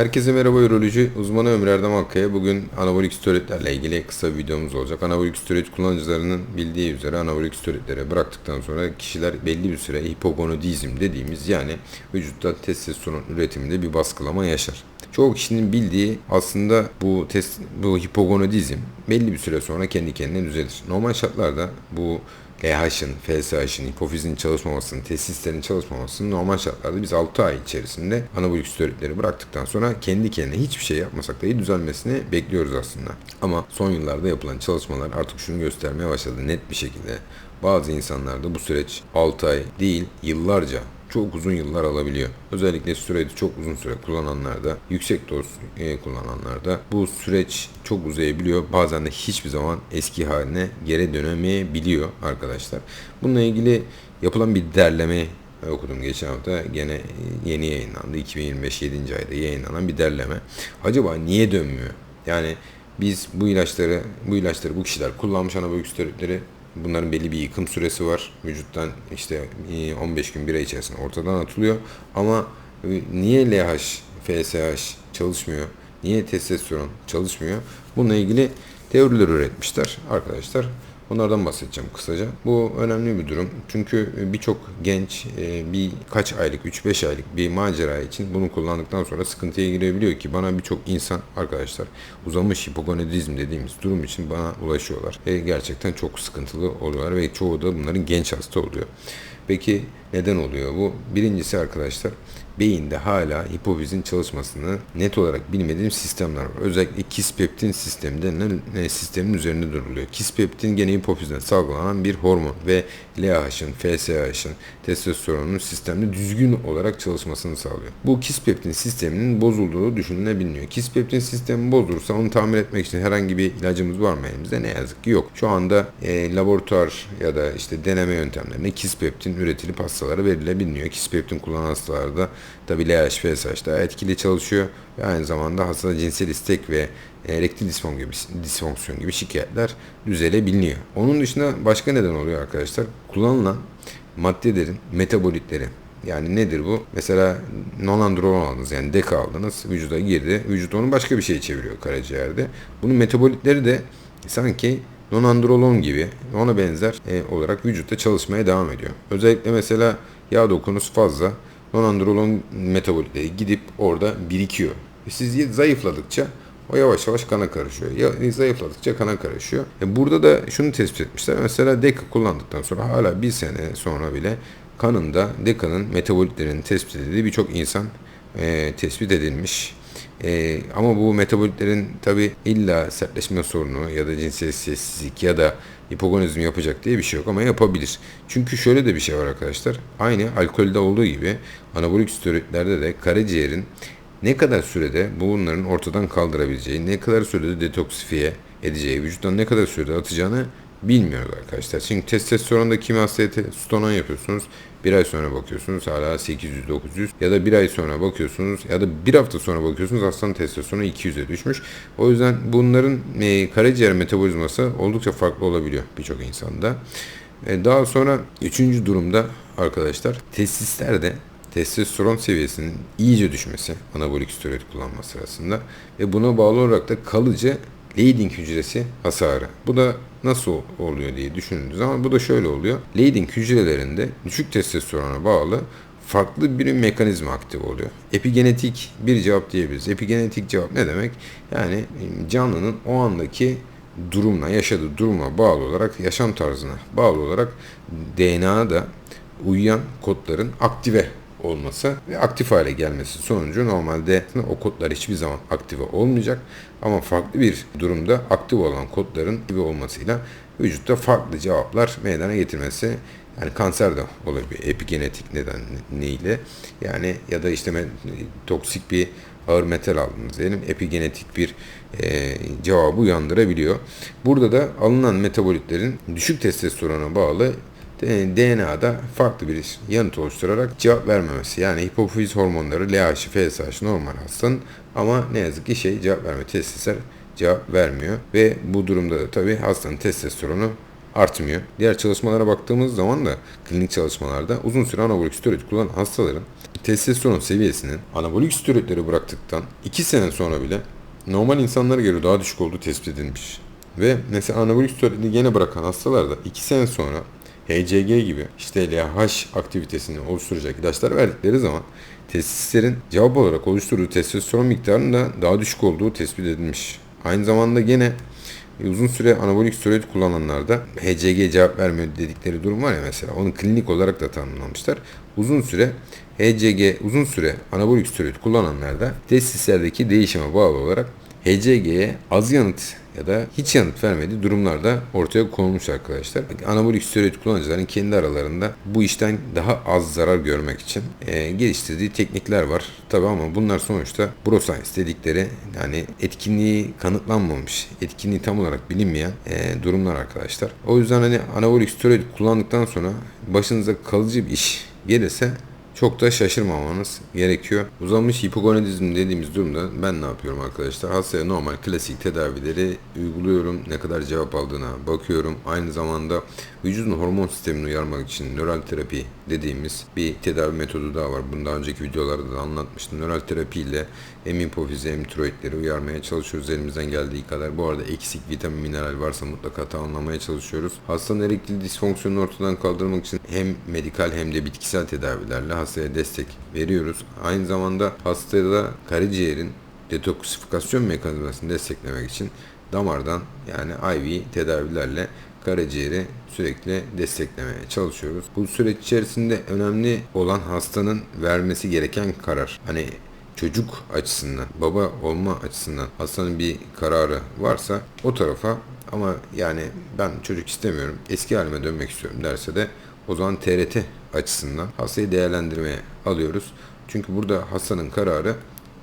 Herkese merhaba Uroloji uzmanı Ömür Erdem Akkaya. Bugün anabolik steroidlerle ilgili kısa bir videomuz olacak. Anabolik steroid kullanıcılarının bildiği üzere anabolik steroidleri bıraktıktan sonra kişiler belli bir süre hipogonadizm dediğimiz yani vücutta testosteron üretiminde bir baskılama yaşar. Çoğu kişinin bildiği aslında bu test, bu hipogonadizm belli bir süre sonra kendi kendine düzelir. Normal şartlarda bu LH'ın, FSH'ın, hipofizin çalışmamasının, testislerin çalışmamasının normal şartlarda biz 6 ay içerisinde anabolik steroidleri bıraktıktan sonra kendi kendine hiçbir şey yapmasak dahi düzelmesini bekliyoruz aslında. Ama son yıllarda yapılan çalışmalar artık şunu göstermeye başladı net bir şekilde. Bazı insanlarda bu süreç 6 ay değil yıllarca çok uzun yıllar alabiliyor. Özellikle steroidi çok uzun süre kullananlarda, yüksek doz e, kullananlarda bu süreç çok uzayabiliyor. Bazen de hiçbir zaman eski haline geri dönemeyebiliyor arkadaşlar. Bununla ilgili yapılan bir derleme okudum geçen hafta. Gene yeni yayınlandı. 2025 7. ayda yayınlanan bir derleme. Acaba niye dönmüyor? Yani biz bu ilaçları, bu ilaçları bu kişiler kullanmış anabolik steroidleri Bunların belli bir yıkım süresi var. Vücuttan işte 15 gün bir ay içerisinde ortadan atılıyor. Ama niye LH, FSH çalışmıyor? Niye testosteron çalışmıyor? Bununla ilgili teoriler üretmişler arkadaşlar. Onlardan bahsedeceğim kısaca. Bu önemli bir durum. Çünkü birçok genç e, birkaç aylık, 3-5 aylık bir macera için bunu kullandıktan sonra sıkıntıya girebiliyor ki bana birçok insan arkadaşlar uzamış hipogonadizm dediğimiz durum için bana ulaşıyorlar. E, gerçekten çok sıkıntılı oluyorlar ve çoğu da bunların genç hasta oluyor. Peki neden oluyor bu? Birincisi arkadaşlar beyinde hala hipofizin çalışmasını net olarak bilmediğim sistemler var. Özellikle kispeptin sistemi denilen sistemin üzerinde duruluyor. Kispeptin gene hipofizden salgılanan bir hormon ve LAH'ın, FSH'ın, testosteronun sistemde düzgün olarak çalışmasını sağlıyor. Bu kispeptin sisteminin bozulduğu düşünülebiliyor. Kispeptin sistemi bozulursa onu tamir etmek için herhangi bir ilacımız var mı elimizde? Ne yazık ki yok. Şu anda e, laboratuvar ya da işte deneme yöntemlerinde kispeptin üretilip hastalara verilebiliyor. Kispeptin kullanan hastalarda tabi LH, FSH daha etkili çalışıyor ve aynı zamanda hastada cinsel istek ve erektil disfonksiyon gibi, disfonksiyon gibi şikayetler düzelebiliyor. Onun dışında başka neden oluyor arkadaşlar? Kullanılan maddelerin metabolitleri. Yani nedir bu? Mesela nonandrolon aldınız yani deka aldınız vücuda girdi. Vücut onu başka bir şey çeviriyor karaciğerde. Bunun metabolitleri de sanki nonandrolon gibi ona benzer e, olarak vücutta çalışmaya devam ediyor. Özellikle mesela yağ dokunusu fazla nonandrolon metabolitleri gidip orada birikiyor. E siz zayıfladıkça o yavaş yavaş kana karışıyor. Ya, zayıfladıkça kana karışıyor. E burada da şunu tespit etmişler. Mesela deka kullandıktan sonra hala bir sene sonra bile kanında dekanın metabolitlerinin tespit edildiği birçok insan e, tespit edilmiş. E, ama bu metabolitlerin tabi illa sertleşme sorunu ya da cinsel sessizlik ya da hipogonizm yapacak diye bir şey yok ama yapabilir. Çünkü şöyle de bir şey var arkadaşlar. Aynı alkolde olduğu gibi anabolik steroidlerde de karaciğerin ne kadar sürede bunların ortadan kaldırabileceği, ne kadar sürede detoksifiye edeceği, vücuttan ne kadar sürede atacağını bilmiyoruz arkadaşlar. Çünkü testosteronda kimi hastaya testosteron yapıyorsunuz. Bir ay sonra bakıyorsunuz hala 800-900 ya da bir ay sonra bakıyorsunuz ya da bir hafta sonra bakıyorsunuz hastanın testosteronu 200'e düşmüş. O yüzden bunların e, karaciğer metabolizması oldukça farklı olabiliyor birçok insanda. E, daha sonra üçüncü durumda arkadaşlar testislerde testosteron seviyesinin iyice düşmesi anabolik steroid kullanma sırasında ve buna bağlı olarak da kalıcı Leydig hücresi hasarı. Bu da nasıl oluyor diye düşündüğünüz zaman bu da şöyle oluyor. Leydig hücrelerinde düşük testosterona bağlı farklı bir mekanizma aktif oluyor. Epigenetik bir cevap diyebiliriz. Epigenetik cevap ne demek? Yani canlının o andaki durumla, yaşadığı duruma bağlı olarak, yaşam tarzına bağlı olarak DNA'da uyuyan kodların aktive olması ve aktif hale gelmesi sonucu normalde o kodlar hiçbir zaman aktive olmayacak ama farklı bir durumda aktif olan kodların aktive olmasıyla vücutta farklı cevaplar meydana getirmesi yani kanser de olabilir epigenetik nedeniyle yani ya da işte toksik bir ağır metal aldınız diyelim epigenetik bir e, cevabı uyandırabiliyor. Burada da alınan metabolitlerin düşük testosterona bağlı DNA'da farklı bir yanıt oluşturarak cevap vermemesi. Yani hipofiz hormonları LH, FSH normal hastanın ama ne yazık ki şey cevap verme testisler cevap vermiyor ve bu durumda da tabii hastanın testosteronu artmıyor. Diğer çalışmalara baktığımız zaman da klinik çalışmalarda uzun süre anabolik steroid kullanan hastaların testosteron seviyesinin anabolik steroidleri bıraktıktan 2 sene sonra bile normal insanlara göre daha düşük olduğu tespit edilmiş. Ve mesela anabolik steroidi gene bırakan hastalarda 2 sene sonra HCG gibi işte LH aktivitesini oluşturacak ilaçlar verdikleri zaman testislerin cevap olarak oluşturduğu testosteron miktarının da daha düşük olduğu tespit edilmiş. Aynı zamanda gene e, uzun süre anabolik steroid kullananlarda HCG cevap vermiyor dedikleri durum var ya mesela onu klinik olarak da tanımlamışlar. Uzun süre HCG uzun süre anabolik steroid kullananlarda testislerdeki değişime bağlı olarak HCG'ye az yanıt ya da hiç yanıt vermediği durumlarda ortaya konulmuş arkadaşlar. Anabolik steroid kullanıcıların kendi aralarında bu işten daha az zarar görmek için e, geliştirdiği teknikler var. Tabi ama bunlar sonuçta broscience dedikleri yani etkinliği kanıtlanmamış, etkinliği tam olarak bilinmeyen e, durumlar arkadaşlar. O yüzden hani anabolik steroid kullandıktan sonra başınıza kalıcı bir iş gelirse çok da şaşırmamanız gerekiyor. Uzanmış hipogonadizm dediğimiz durumda ben ne yapıyorum arkadaşlar? Hastaya normal klasik tedavileri uyguluyorum. Ne kadar cevap aldığına bakıyorum. Aynı zamanda vücudun hormon sistemini uyarmak için nöral terapi dediğimiz bir tedavi metodu daha var. Bunu daha önceki videolarda da anlatmıştım. Nöral terapi ile hem hipofizi hem tiroidleri uyarmaya çalışıyoruz elimizden geldiği kadar. Bu arada eksik vitamin mineral varsa mutlaka tamamlamaya çalışıyoruz. Hastanın erektil disfonksiyonunu ortadan kaldırmak için hem medikal hem de bitkisel tedavilerle hastaya destek veriyoruz. Aynı zamanda hastada da karaciğerin detoksifikasyon mekanizmasını desteklemek için damardan yani IV tedavilerle karaciğeri sürekli desteklemeye çalışıyoruz. Bu süreç içerisinde önemli olan hastanın vermesi gereken karar. Hani çocuk açısından, baba olma açısından hastanın bir kararı varsa o tarafa ama yani ben çocuk istemiyorum, eski halime dönmek istiyorum derse de o zaman TRT açısından hastayı değerlendirmeye alıyoruz. Çünkü burada hastanın kararı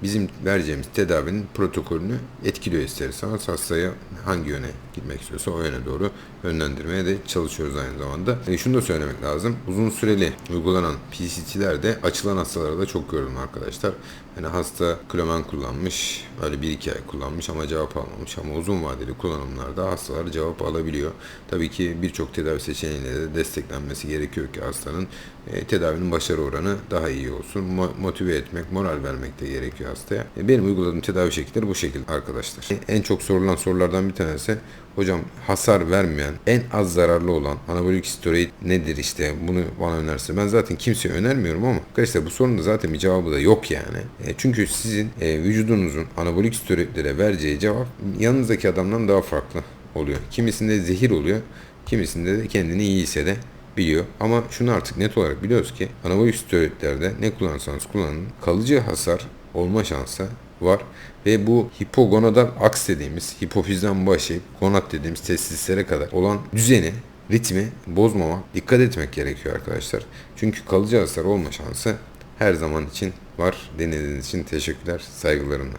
bizim vereceğimiz tedavinin protokolünü etkiliyor ister istemez hastaya hangi yöne gitmek istiyorsa o yöne doğru yönlendirmeye de çalışıyoruz aynı zamanda. E şunu da söylemek lazım. Uzun süreli uygulanan PCT'lerde açılan hastalara da çok gördüm arkadaşlar. Yani hasta klomen kullanmış, böyle bir iki ay kullanmış ama cevap almamış ama uzun vadeli kullanımlarda hastalar cevap alabiliyor. Tabii ki birçok tedavi seçeneğiyle de desteklenmesi gerekiyor ki hastanın e, tedavinin başarı oranı daha iyi olsun. Mo- motive etmek, moral vermek de gerekiyor hastaya. E, benim uyguladığım tedavi şekilleri bu şekilde arkadaşlar. E, en çok sorulan sorulardan bir tanesi Hocam hasar vermeyen, en az zararlı olan anabolik steroid nedir işte bunu bana önerse. Ben zaten kimseye önermiyorum ama arkadaşlar bu sorunun zaten bir cevabı da yok yani. E, çünkü sizin e, vücudunuzun anabolik steroidlere vereceği cevap yanınızdaki adamdan daha farklı oluyor. Kimisinde zehir oluyor, kimisinde de kendini iyi hissedebiliyor. Ama şunu artık net olarak biliyoruz ki anabolik steroidlerde ne kullanırsanız kullanın kalıcı hasar olma şansı var ve bu hipogonadal aks dediğimiz hipofizden başlayıp gonad dediğimiz testislere kadar olan düzeni ritmi bozmamak, dikkat etmek gerekiyor arkadaşlar. Çünkü kalıcı hasar olma şansı her zaman için var. Dinlediğiniz için teşekkürler, saygılarımla.